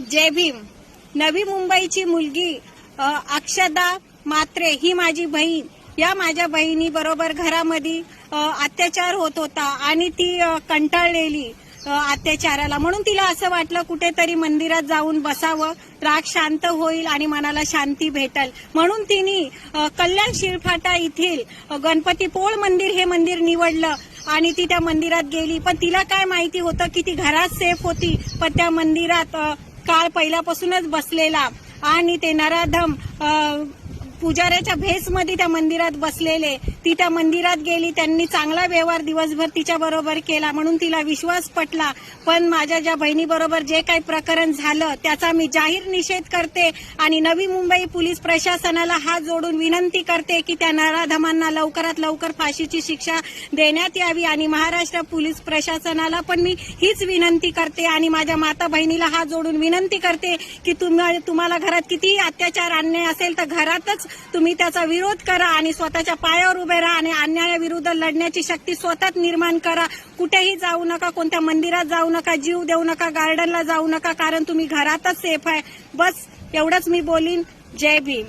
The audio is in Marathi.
जय भीम. नवी मुंबईची मुलगी अक्षदा मात्रे ही माझी बहीण. या माझ्या बहिणी बरोबर घरामध्ये अत्याचार होत होता आणि ती कंटाळलेली अत्याचाराला. म्हणून तिला असं वाटलं कुठेतरी मंदिरात जाऊन बसावं. राग शांत होईल आणि मनाला शांती भेटल. म्हणून तिने कल्याण शिरफाटा येथील गणपती पोळ मंदिर हे मंदिर निवडलं आणि ती त्या मंदिरात गेली. पण तिला काय माहिती होतं की ती घरात सेफ होती. पण त्या मंदिरात काळ पहिल्यापासूनच बसलेला. आणि ते नराधम पुजाऱ्याच्या भेसमध्ये त्या मंदिरात बसलेले. ती त्या मंदिरात गेली त्यांनी चांगला व्यवहार दिवसभर तिच्या बरोबर केला म्हणून तिला विश्वास पटला. पण माझ्या ज्या बहिणीबरोबर जे काही प्रकरण झालं त्याचा मी जाहीर निषेध करते आणि नवी मुंबई पोलीस प्रशासनाला हात जोडून विनंती करते की त्या नराधमांना लवकरात लवकर फाशीची शिक्षा देण्यात यावी आणि महाराष्ट्र पोलीस प्रशासनाला पण मी हीच विनंती करते आणि माझ्या माता बहिणीला हात जोडून विनंती करते की तुम्हाला घरात कितीही अत्याचार आणणे असेल तर घरातच तुम्ही त्याचा विरोध करा आणि स्वतःच्या पायावर उभे राहा आणि अन्यायाविरुद्ध लढण्याची शक्ती स्वतःच निर्माण करा. कुठेही जाऊ नका कोणत्या मंदिरात जाऊ नका जीव देऊ नका गार्डनला जाऊ नका कारण तुम्ही घरातच सेफ आहे. बस एवढंच मी बोलीन. जय भीम.